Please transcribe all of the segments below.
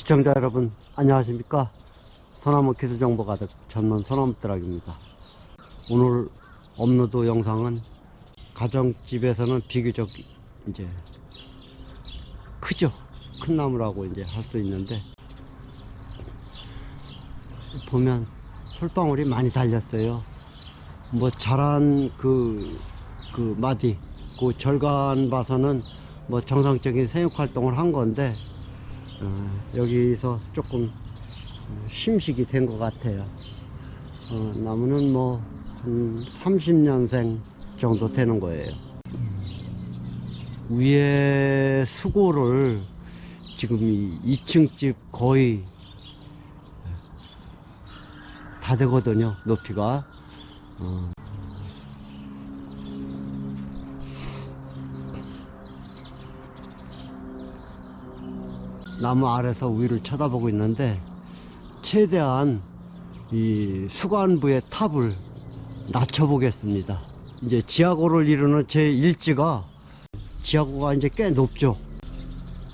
시청자 여러분 안녕하십니까? 소나무 기술 정보 가득 전문 소나무 드락입니다. 오늘 업로드 영상은 가정집에서는 비교적 이제 크죠? 큰 나무라고 이제 할 수 있는데 보면 솔방울이 많이 달렸어요. 뭐 자란 그, 그 마디 그 절간 봐서는 뭐 정상적인 생육 활동을 한 건데 어, 여기서 조금 어, 심식이 된 것 같아요. 어, 나무는 뭐, 한 30년생 정도 되는 거예요. 위에 수고를 지금 이 2층 집 거의 다 되거든요, 높이가. 어, 나무 아래서 위를 쳐다보고 있는데 최대한 이 수관부의 탑을 낮춰보겠습니다. 이제 지하고를 이루는 제 일지가 지하고가 이제 꽤 높죠.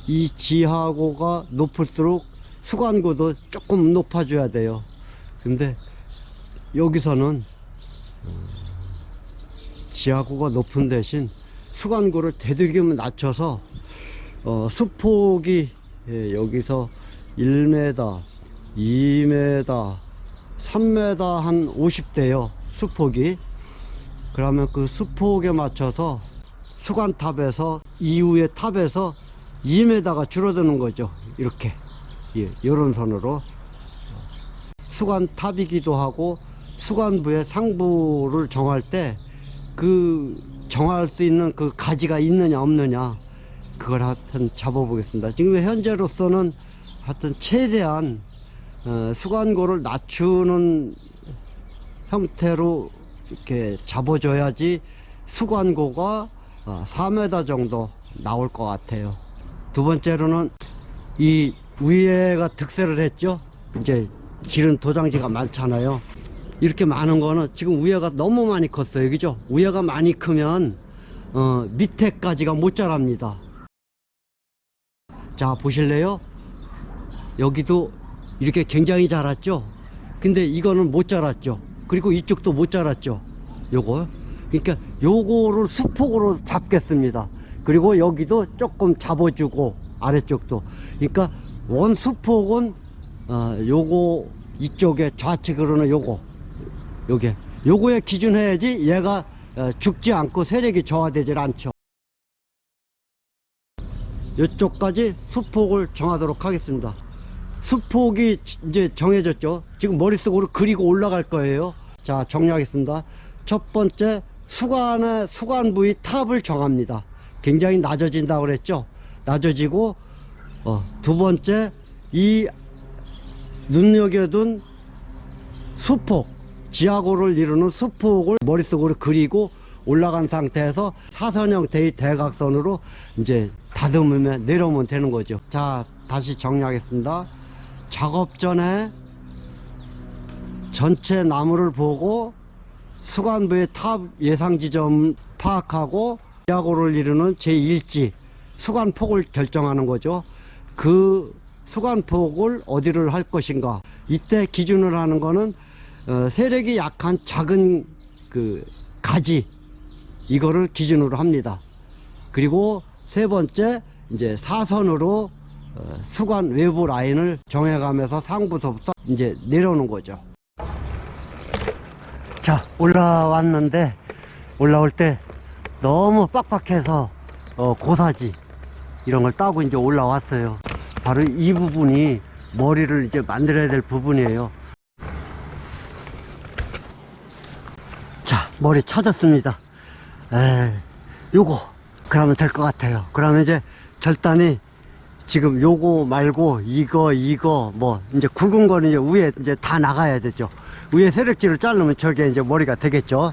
이 지하고가 높을수록 수관고도 조금 높아져야 돼요. 근데 여기서는 어, 지하고가 높은 대신 수관고를 되도록이면 낮춰서 어, 수폭이 예, 여기서 1m, 2m, 3m 한 50대요. 수폭이. 그러면 그 수폭에 맞춰서 수관탑에서 이후의 탑에서 2m가 줄어드는 거죠. 이렇게. 예, 이런 선으로. 수관탑이기도 하고 수관부의 상부를 정할 때 그 정할 수 있는 그 가지가 있느냐 없느냐 그걸 하여튼 잡아보겠습니다. 지금 현재로서는 하여튼 최대한 어, 수관고를 낮추는 형태로 이렇게 잡아줘야지 수관고가 어, 4m 정도 나올 것 같아요. 두 번째로는 이 위에가 득세를 했죠. 이제 기른 도장지가 많잖아요. 이렇게 많은 거는 지금 위에가 너무 많이 컸어요. 그죠? 위에가 많이 크면 어, 밑에까지가 못 자랍니다. 자 보실래요? 여기도 이렇게 굉장히 자랐죠? 근데 이거는 못 자랐죠? 그리고 이쪽도 못 자랐죠? 요거? 그러니까 요거를 수폭으로 잡겠습니다. 그리고 여기도 조금 잡아주고 아래쪽도. 그러니까 원 수폭은 어, 요거 이쪽에 좌측으로는 요거 요게. 요거에 기준해야지 얘가 어, 죽지 않고 세력이 저하되질 않죠 이쪽까지 수폭을 정하도록 하겠습니다. 수폭이 이제 정해졌죠. 지금 머릿속으로 그리고 올라갈 거예요. 자, 정리하겠습니다. 첫 번째, 수관의, 수관 부위 탑을 정합니다. 굉장히 낮아진다고 그랬죠. 낮아지고, 어, 두 번째, 이 눈여겨둔 수폭, 지하고를 이루는 수폭을 머릿속으로 그리고 올라간 상태에서 사선형 대 대각선으로 이제 다듬으면 내려오면 되는 거죠. 자, 다시 정리하겠습니다. 작업 전에 전체 나무를 보고 수관부의 탑 예상 지점 파악하고 야고를 이루는 제1지 수관폭을 결정하는 거죠. 그 수관폭을 어디를 할 것인가. 이때 기준을 하는 거는 어, 세력이 약한 작은 그 가지 이거를 기준으로 합니다. 그리고 세 번째 이제 사선으로 어, 수관 외부 라인을 정해가면서 상부서부터 이제 내려오는 거죠. 자 올라왔는데 올라올 때 너무 빡빡해서 어, 고사지 이런 걸 따고 이제 올라왔어요. 바로 이 부분이 머리를 이제 만들어야 될 부분이에요. 자 머리 찾았습니다. 에, 요거 그러면 될 것 같아요. 그러면 이제 절단이 지금 요거 말고 이거 이거 뭐 이제 굵은 거는 이제 위에 이제 다 나가야 되죠. 위에 세력지를 자르면 저게 이제 머리가 되겠죠.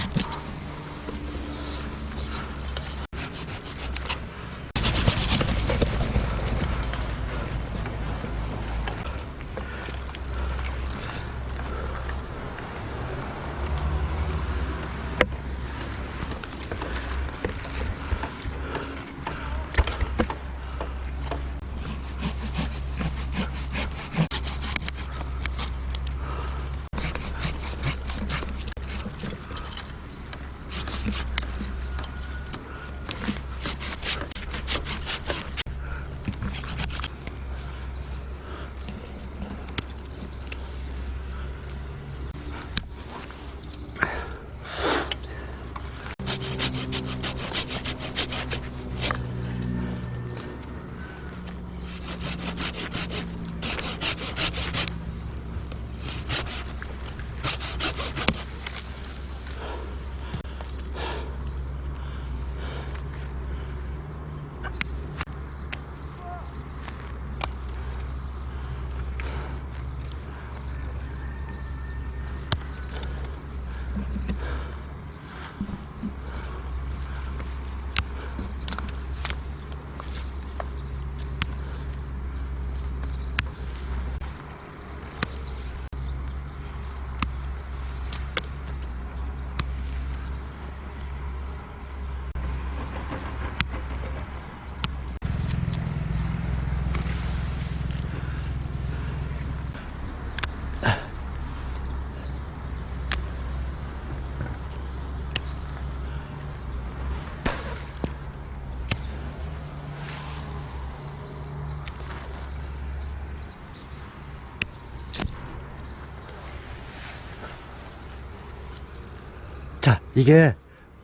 이게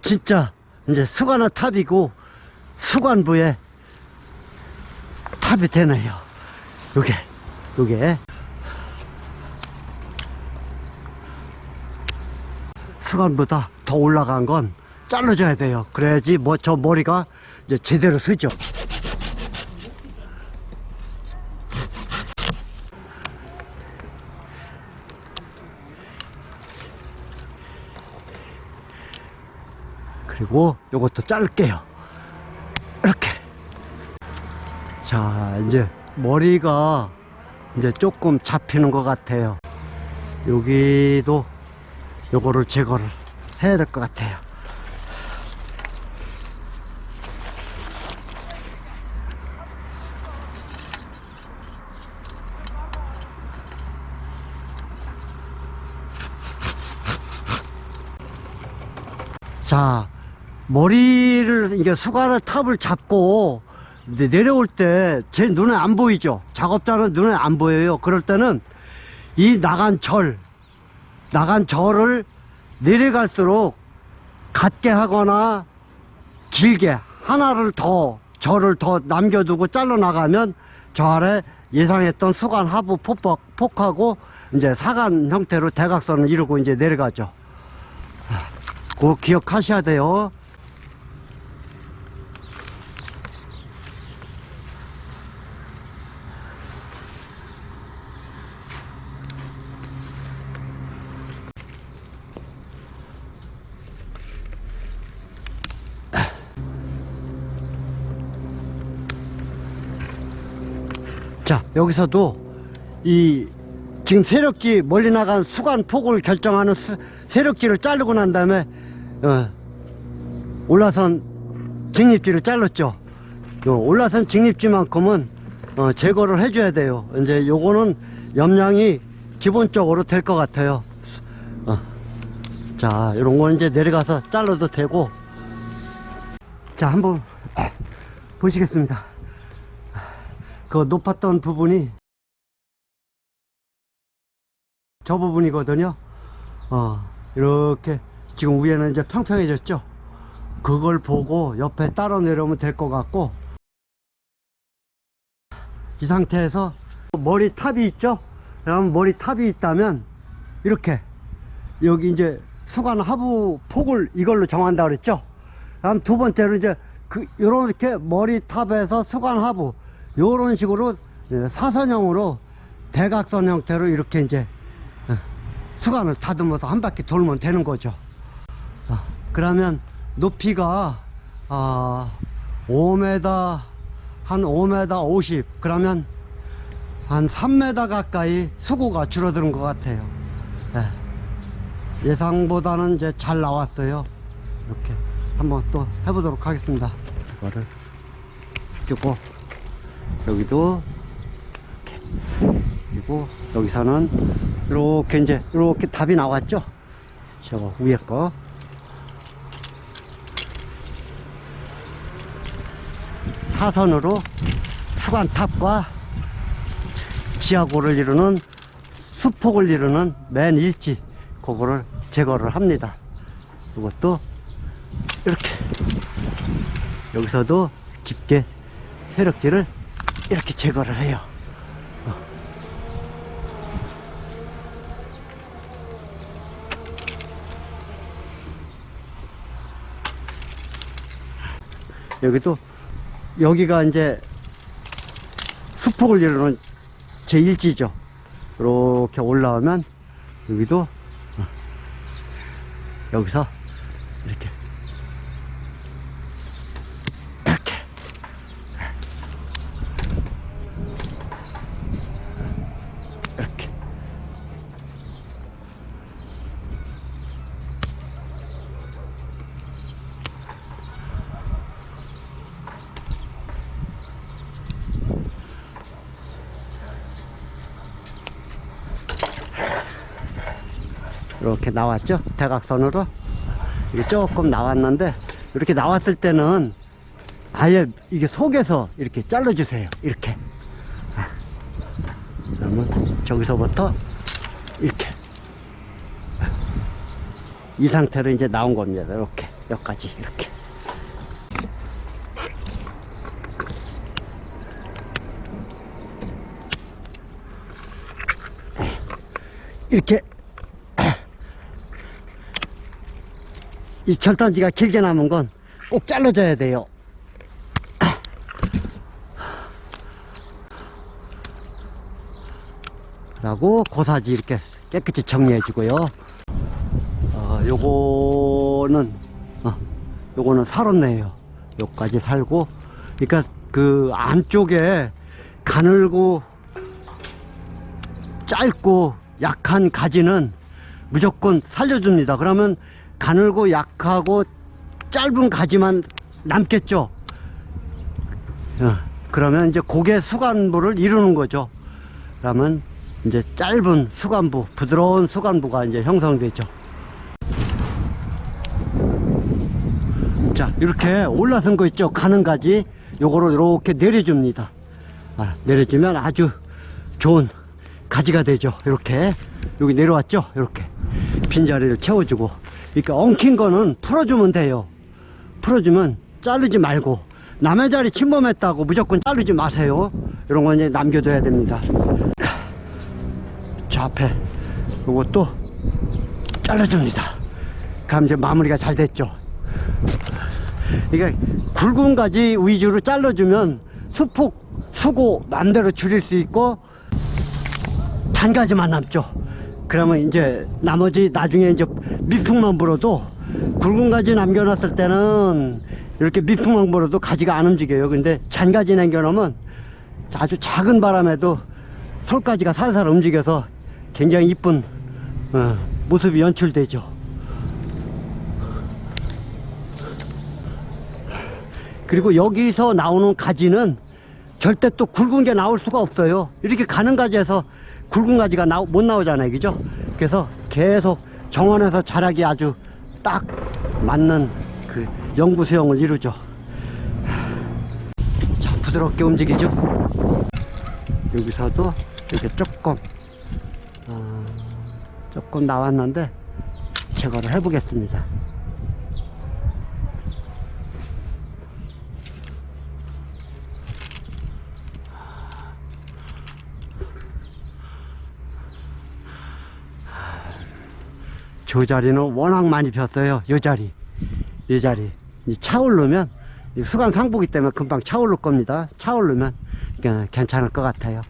진짜 이제 수관의 탑이고 수관부의 탑이 되네요. 요게, 요게. 수관보다 더 올라간 건 잘라줘야 돼요. 그래야지 뭐 저 머리가 이제 제대로 서죠. 그리고 요것도 자를게요. 이렇게. 자, 이제 머리가 이제 조금 잡히는 것 같아요. 여기도 요거를 제거를 해야 될 것 같아요. 자, 머리를, 이게 수관의 탑을 잡고 이제 내려올 때 제 눈에 안 보이죠? 작업자는 눈에 안 보여요. 그럴 때는 이 나간 절, 나간 절을 내려갈수록 같게 하거나 길게 하나를 더 절을 더 남겨두고 잘라 나가면 저 아래 예상했던 수관 하부 폭박 폭하고 이제 사간 형태로 대각선을 이루고 이제 내려가죠. 그거 기억하셔야 돼요. 자, 여기서도 이 지금 세력지 멀리 나간 수관 폭을 결정하는 수- 세력지를 자르고 난 다음에 어, 올라선 직립지를 잘랐죠. 요 올라선 직립지만큼은 어, 제거를 해줘야 돼요. 이제 요거는 염량이 기본적으로 될 것 같아요. 어. 자, 이런 건 이제 내려가서 잘라도 되고. 자, 한번 보시겠습니다. 그 높았던 부분이 저 부분이거든요. 어, 이렇게 지금 위에는 이제 평평해졌죠. 그걸 보고 옆에 따라 내려오면 될 것 같고 이 상태에서 머리 탑이 있죠. 그럼 머리 탑이 있다면 이렇게 여기 이제 수관 하부 폭을 이걸로 정한다 그랬죠. 다음 두 번째로 이제 그 요렇게 머리 탑에서 수관 하부 요런 식으로 예, 사선형으로 대각선 형태로 이렇게 이제 어, 수관을 다듬어서 한 바퀴 돌면 되는 거죠. 어, 그러면 높이가 아 5m 한 5m 50 그러면 한 3m 가까이 수고가 줄어드는 것 같아요. 예. 예상보다는 이제 잘 나왔어요. 이렇게 한번 또 해보도록 하겠습니다. 이거를 끼고 여기도 이렇게 그리고 여기서는 이렇게 이제 이렇게 답이 나왔죠. 저거 위에 거 사선으로 수관탑과 지하고를 이루는 수폭을 이루는 맨 일지 그거를 제거를 합니다. 이것도 이렇게 여기서도 깊게 세력지를 이렇게 제거를 해요. 어. 여기도 여기가 이제 수폭을 이루는 제1지죠. 이렇게 올라오면 여기도 어, 여기서 이렇게 이렇게 이렇게 이렇게 나왔죠? 대각선으로? 이게 조금 나왔는데 이렇게 나왔을 때는 아예 이게 속에서 이렇게 잘라 주세요. 이렇게. 아. 그러면 저기서부터 이렇게. 이 상태로 이제 나온 겁니다. 이렇게. 여기까지 이렇게. 이렇게 이 절단지가 길게 남은 건 꼭 잘라줘야 돼요. 라고 고사지 이렇게 깨끗이 정리해 주고요. 어, 요거는, 어, 요거는 살았네요. 요까지 살고, 그러니까 그 안쪽에 가늘고 짧고 약한 가지는 무조건 살려줍니다. 그러면 가늘고 약하고 짧은 가지만 남겠죠. 어, 그러면 이제 고개 수간부를 이루는 거죠. 그러면 이제 짧은 수간부, 부드러운 수간부가 이제 형성되죠. 자, 이렇게 올라선 거 있죠? 가는 가지. 요거를 이렇게 내려줍니다. 아, 내려주면 아주 좋은 가지가 되죠. 이렇게. 여기 내려왔죠? 이렇게. 빈자리를 채워주고. 그러니까 엉킨 거는 풀어주면 돼요. 풀어주면 자르지 말고. 남의 자리 침범했다고 무조건 자르지 마세요. 이런 건 이제 남겨둬야 됩니다. 저 앞에 요것도 잘라줍니다. 그럼 이제 마무리가 잘 됐죠. 그러니까 굵은 가지 위주로 잘라주면 수폭, 수고 맘대로 줄일 수 있고 잔가지만 남죠. 그러면 이제 나머지 나중에 이제 밑풍만 불어도 굵은 가지 남겨놨을 때는 이렇게 밑풍만 불어도 가지가 안 움직여요. 근데 잔가지 남겨놓으면 아주 작은 바람에도 솔가지가 살살 움직여서 굉장히 이쁜 어, 모습이 연출되죠. 그리고 여기서 나오는 가지는 절대 또 굵은 게 나올 수가 없어요. 이렇게 가는 가지에서 굵은 가지가 나오, 못 나오잖아요. 그죠? 그래서 계속 정원에서 자라기 아주 딱 맞는 그 영구 수영을 이루죠. 자, 부드럽게 움직이죠? 여기서도 이렇게 조금, 어, 조금 나왔는데 제거를 해보겠습니다. 저 자리는 워낙 많이 폈어요. 요 자리. 이 자리. 이 차오르면, 이 수강 상부기 때문에 금방 차오를 겁니다. 차오르면 괜찮을 것 같아요.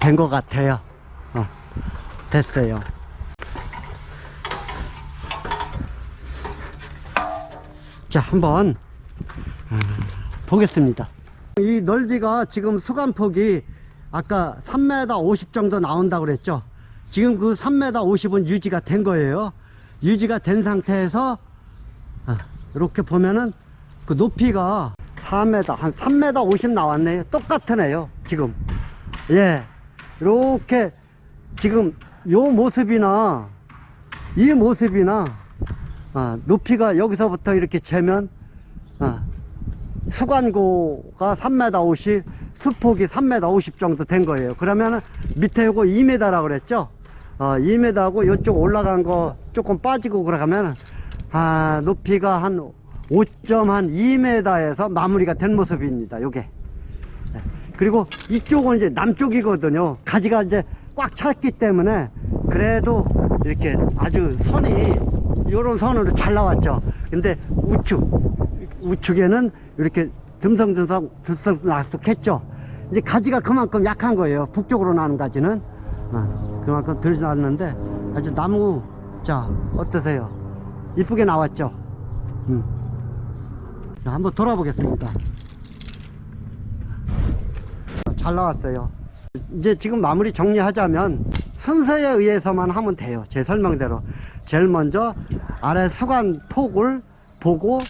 된 것 같아요. 어, 됐어요. 자, 한번 음, 보겠습니다. 이 넓이가 지금 수간폭이 아까 3m 50 정도 나온다고 그랬죠. 지금 그 3m 50은 유지가 된 거예요. 유지가 된 상태에서 아, 이렇게 보면은 그 높이가 4m 한 3m 50 나왔네요. 똑같은 애요. 지금 예 이렇게 지금 요 모습이나 이 모습이나 아, 높이가 여기서부터 이렇게 재면 아, 수관고가 3m 50 수폭이 3m 50 정도 된 거예요. 그러면은 밑에 요거 2m라고 그랬죠? 어, 2m하고 이쪽 올라간 거 조금 빠지고 그러가면은 아 높이가 한 5.2m에서 마무리가 된 모습입니다. 요게. 네. 그리고 이쪽은 이제 남쪽이거든요. 가지가 이제 꽉 찼기 때문에 그래도 이렇게 아주 선이 요런 선으로 잘 나왔죠. 근데 우측 우측에는 이렇게 듬성듬성 들썩날썩했죠. 이제 가지가 그만큼 약한 거예요. 북쪽으로 나는 가지는. 어, 그만큼 덜 났는데 아주 나무 자 어떠세요? 이쁘게 나왔죠? 음. 자 한번 돌아보겠습니다. 잘 나왔어요 이제 지금 마무리 정리하자면 순서에 의해서만 하면 돼요 제 설명대로 제일 먼저 아래 수관 폭을 보고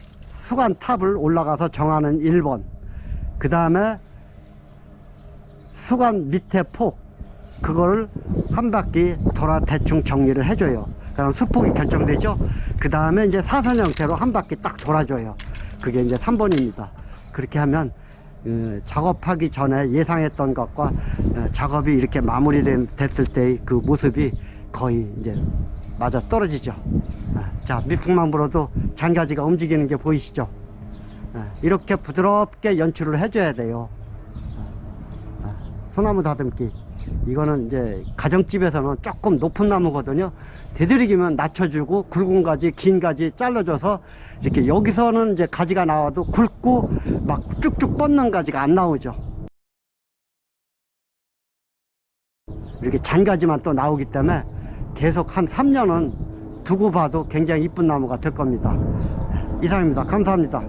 수관 탑을 올라가서 정하는 1번 그 다음에 수관 밑에 폭 그거를 한 바퀴 돌아 대충 정리를 해줘요 그럼 수폭이 결정되죠. 그 다음에 이제 사선 형태로 한 바퀴 딱 돌아줘요. 그게 이제 3번입니다. 그렇게 하면 어, 작업하기 전에 예상했던 것과 어, 작업이 이렇게 마무리됐을 때의 그 모습이 거의 이제 맞아 떨어지죠. 아, 자, 밑풍망 불어도 잔가지가 움직이는 게 보이시죠? 아, 이렇게 부드럽게 연출을 해줘야 돼요. 소나무 다듬기. 이거는 이제 가정집에서는 조금 높은 나무거든요. 되도록이면 낮춰주고 굵은 가지, 긴 가지 잘라줘서 이렇게 여기서는 이제 가지가 나와도 굵고 막 쭉쭉 뻗는 가지가 안 나오죠. 이렇게 잔가지만 또 나오기 때문에 계속 한 3년은 두고 봐도 굉장히 이쁜 나무가 될 겁니다. 이상입니다. 감사합니다.